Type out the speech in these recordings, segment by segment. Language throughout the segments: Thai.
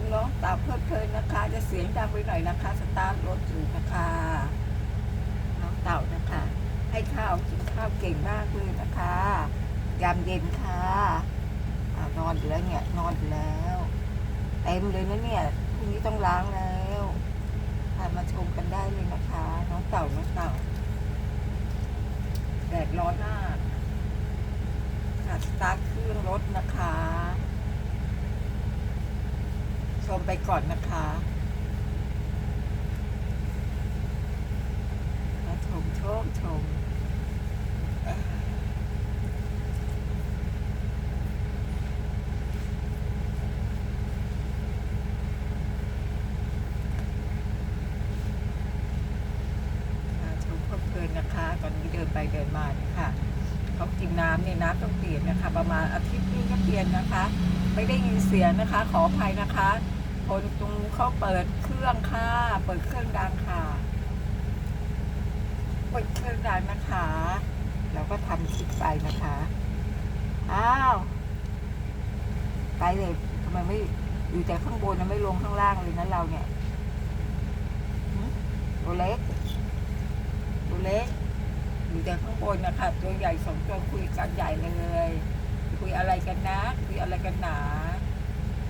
มน้องตาเพลิดเพลินนะคะ จะเสียงดังไปหน่อยนะคะ สตาร์ทรถอยู่นะคะน้องเต่านะคะ ให้ข้าวกินข้าวเก่งมากเลยนะคะยามเย็นค่ะอนอนอยู่แล้วเนี่ยนอนอยู่แล้วเต็มเลยนะเนี่ยพรุ่งนี้ต้องล้างแล้วพามาชมกันได้เลยนะคะ น้องเต่าน้องเต่าแดดร้อนมากค่ะสตาร์ทเครื่องรถนะคะ มไปก่อนนะคะมาชมชมชมค่ะชมเพลินนะคะตอนนี้เดินไปเดินมาเนี่ยค่ะเขากินน้ำเนี่ยน้ำต้องเปลี่ยนนะคะ ประมาณอาทิตย์นี้ก็เปลี่ยนนะคะ ไม่ได้ยินเสียงนะคะ ขออภัยนะคะ คนตรงเขาเปิดเครื่องค่ะ เปิดเครื่องดังค่ะ เปิดเครื่องดังนะคะเราก็ทำคลิปไปนะคะ อ้าว ไปเลยทำไมไม่อยู่แต่ข้างบนนะไม่ลงข้างล่างเลยนะเราเนี่ยตัวเล็ก ตัวเล็ก อยู่แต่ข้างบนนะคะตัวใหญ่สองตัวคุยกันใหญ่เลย คุยอะไรกันนะ คุยอะไรกันหนา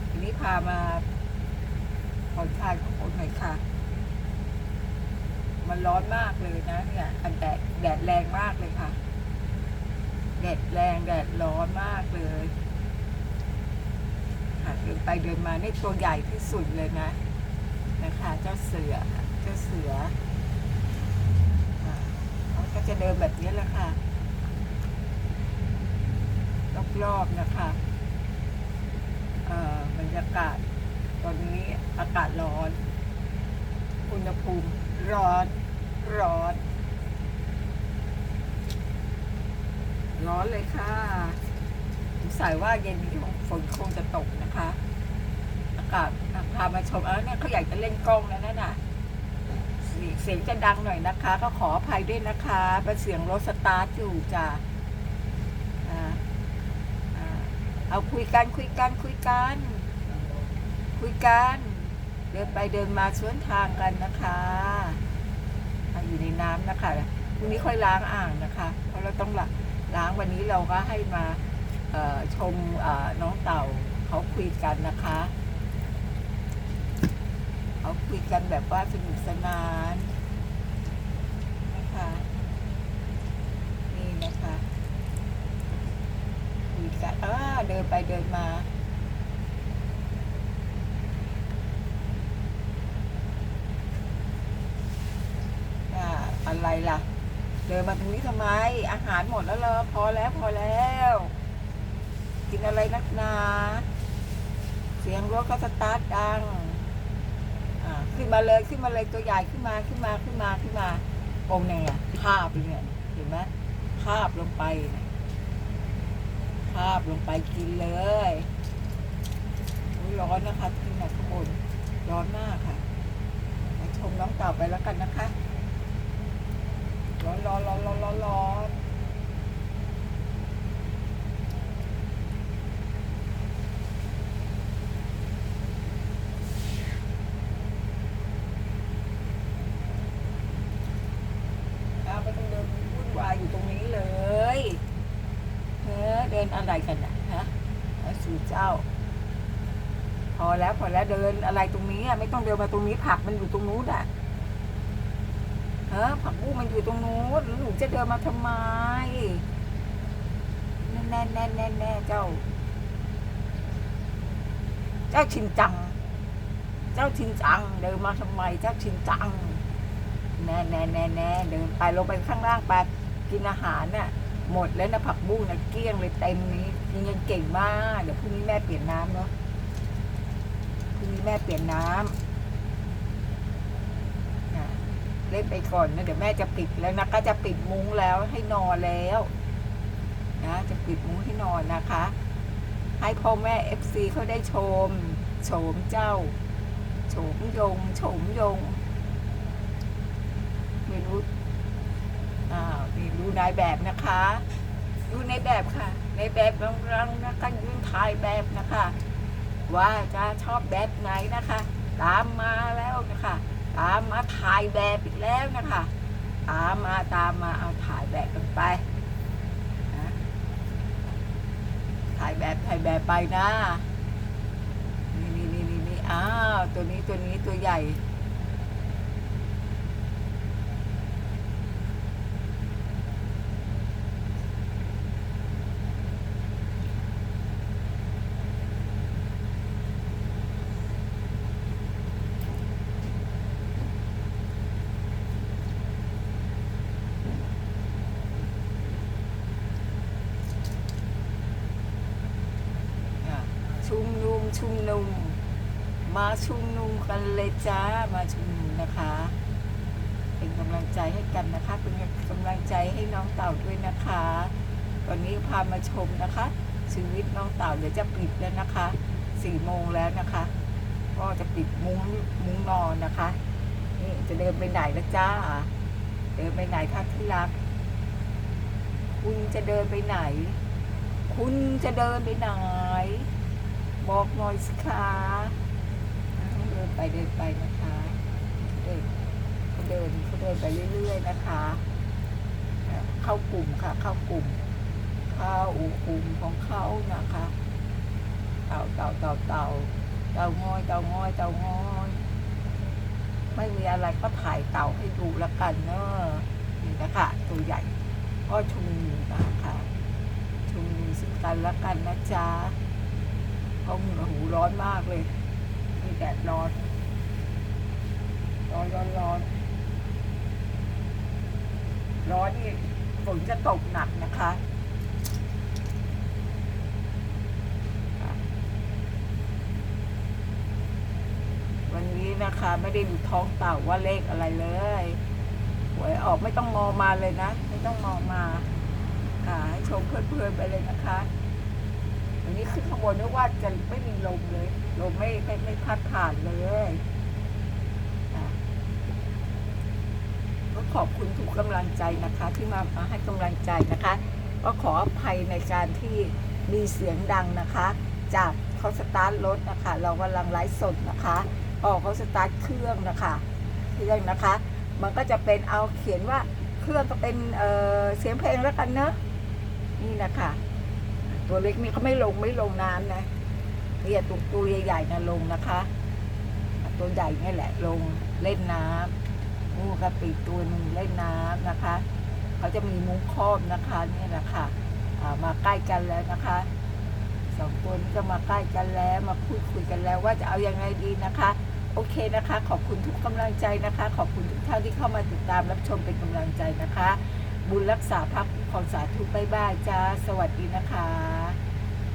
ทีนี้พามา ผ่อนคลายข้างบนหน่อยค่ะ มันร้อนมากเลยนะ เนี่ยอันแดดแดดแรงมากเลยค่ะ แดดแรงแดดร้อนมากเลยค่ะเดินไปเดินมานี่ตัวใหญ่ที่สุดเลยนะนะคะ เจ้าเสือเจ้าเสือเขาก็จะเดินแบบนี้แหละค่ะรอบๆนะคะ เอ่อบรรยากาศ ตอนนี้อากาศร้อน อุณหภูมิร้อนร้อน ร้อนเลยค่ะสงสัยว่าเย็นนี้ฝนคงจะตกนะคะ อากาศพามาชมเออเนี่ยเขาอยากจะเล่นกล้องแล้วนั่นน่ะเสียงจะดังหน่อยนะคะ ก็ขออภัยด้วยนะคะเป็นเสียงรถสตาร์ทอยู่จ้ะเอาคุยกันคุยกันคุยกัน คุยกัน เดินไปเดินมาสวนทางกันนะคะอ่าอยู่ในน้ำนะคะพรุ่งนี้ค่อยล้างอ่างนะคะ เพราะเราต้องละล้างวันนี้เราก็ให้มาชมน้องเต่าเขาคุยกันนะคะเขาคุยกันแบบว่าสนุกสนานนะคะนี่นะคะคุยกันอ่าเดินไปเดินมา อะไรล่ะ เดินมาตรงนี้ทำไม อาหารหมดแล้วเหรอพอแล้วพอแล้ว กินอะไรนักหนา เสียงรถก็สตาร์ทดังขึ้นมาเลยขึ้นมาเลยตัวใหญ่ขึ้นมาขึ้นมาขึ้นมาขึ้นมาโองเนี่ยคาบเลยเนี่ยเห็นไหมคาบลงไปเนี่ยคาบลงไปกินเลยอุ๊ยร้อนนะคะที่ไหนข้างบนร้อนมากค่ะมาชมน้องเต่าไปแล้วกันนะคะ ร้อนร้อนร้อนร้อนร้อนร้อนเอาไปต้องเดินวุ่นวายอยู่ตรงนี้เลยเฮ้ อะไรกันน่ะฮะสู่เจ้า พอแล้วพอแล้วเดินอะไรตรงนี้อะไม่ต้องเดินมาตรงนี้ผักมันอยู่ตรงนู้นอะเฮ้อผักบุ้งมันอยู่ตรงนู้นหนูจะเดินมาทำไมแน่แน่แน่แน่แน่เจ้า เจ้าชินจัง เจ้าชินจัง เดินมาทำไม เจ้าชินจัง แน่แน่แน่แน่เดินไปลงไปข้างล่างไปกินอาหารน่ะ หมดแล้วนะผักบุ้งนะเกลี้ยงเลยเต็มนี้กินยังเก่งมาก เดี๋ยวพรุ่งนี้แม่เปลี่ยนน้ำเนาะพรุ่งนี้แม่เปลี่ยนน้ำนะเล่นไปก่อนนะเดี๋ยวแม่จะปิดแล้วนะก็จะปิดมุ้งแล้วให้นอนแล้วนะจะปิดมุ้งให้นอนนะคะ ให้พ่อแม่เอฟซีเขาได้ชมโฉมเจ้าโฉมยงโฉมยงไม่รู้ นี่ดูนายแบบนะคะ ดูในแบบค่ะ ในแบบกำลังนะคะยืนถ่ายแบบนะคะ ว่าจะชอบแบบไหนนะคะ ตามมาแล้วนะคะ ตามมาถ่ายแบบอีกแล้วนะคะ ตามมาตามมาเอาถ่ายแบบกันไปถ่ายแบบถ่ายแบบไปนะ นี่นี่นี่นี่นี่อ้าวตัวนี้ตัวนี้ตัวใหญ่ อะชุมนุมชุมนุม มาชุมนุมกันเลยจ้ามาชุมนุมนะคะ เป็นกำลังใจให้กันนะคะ เป็นกำลังใจให้น้องเต่าด้วยนะคะวันนี้พามาชมนะคะ ชีวิตน้องเต่าเดี๋ยวจะปิดแล้วนะคะสี่โมงแล้วนะคะ ก็จะปิดมุ้งมุ้งนอนนะคะนี่จะเดินไปไหนละจ้า เดินไปไหนคะที่รัก คุณจะเดินไปไหน คุณจะเดินไปไหน บอกหน่อยสิคะ ไปเดินไปนะคะเดินเขาเดินเขาเดินไปเรื่อยๆนะคะ เข้ากลุ่มค่ะ เข้ากลุ่ม เข้ากลุ่มของเขานะคะ เต่าเต่าเต่าเต่าเต่างอยเต่างอยเต่างอยไม่มีอะไรก็ถ่ายเต่าให้ดูละกันเนอะนี่นะคะตัวใหญ่ก็ชุมนุมนะคะชุมนุมซึ่งกันละกันนะจ๊ะเพราะหูร้อนมากเลย ดดร้อน ร้อนร้อนร้อนร้อนนี่ฝนจะตกหนักนะคะวันนี้นะคะไม่ได้ดูท้องเต่าว่าเลขอะไรเลยหวยออกไม่ต้องมองมาเลยนะ ไม่ต้องมองมา ค่ะให้ชมเพลินๆไปเลยนะคะ นี้ขึ้นข้างบนนึกว่าจะไม่มีลมเลย ลมไม่ไม่ไม่พัดผ่านเลยค่ะก็ขอบคุณทุกกำลังใจนะคะ ที่มามาให้กำลังใจนะคะ ก็ขออภัยในการที่มีเสียงดังนะคะ จากเขาสตาร์ทรถนะคะ เรากำลังไลฟ์สดนะคะออกเขาสตาร์ทเครื่องนะคะเครื่องนะคะ มันก็จะเป็นเอาเขียนว่าเครื่องก็เป็นเออเสียงเพลงแล้วกันเนอะนี่นะคะ ตัวเล็กนี่เขาไม่ลงไม่ลงน้ำนะเนี่ยตัวตัวใหญ่ๆนะลงนะคะ ตัวใหญ่นี่แหละลงเล่นน้ำงูกระปิตัวหนึ่งเล่นน้ำนะคะเขาจะมีมุ้งครอบนะคะนี่แหละค่ะมาใกล้กันแล้วนะคะสองตัวนี้ก็มาใกล้กันแล้วมาพูดคุยกันแล้วว่าจะเอายังไงดีนะคะ โอเคนะคะ ขอบคุณทุกกำลังใจนะคะ ขอบคุณทุกท่านที่เข้ามาติดตามรับชมเป็นกำลังใจนะคะ บุญรักษาพักของสาธุบายบายจ้า สวัสดีนะคะ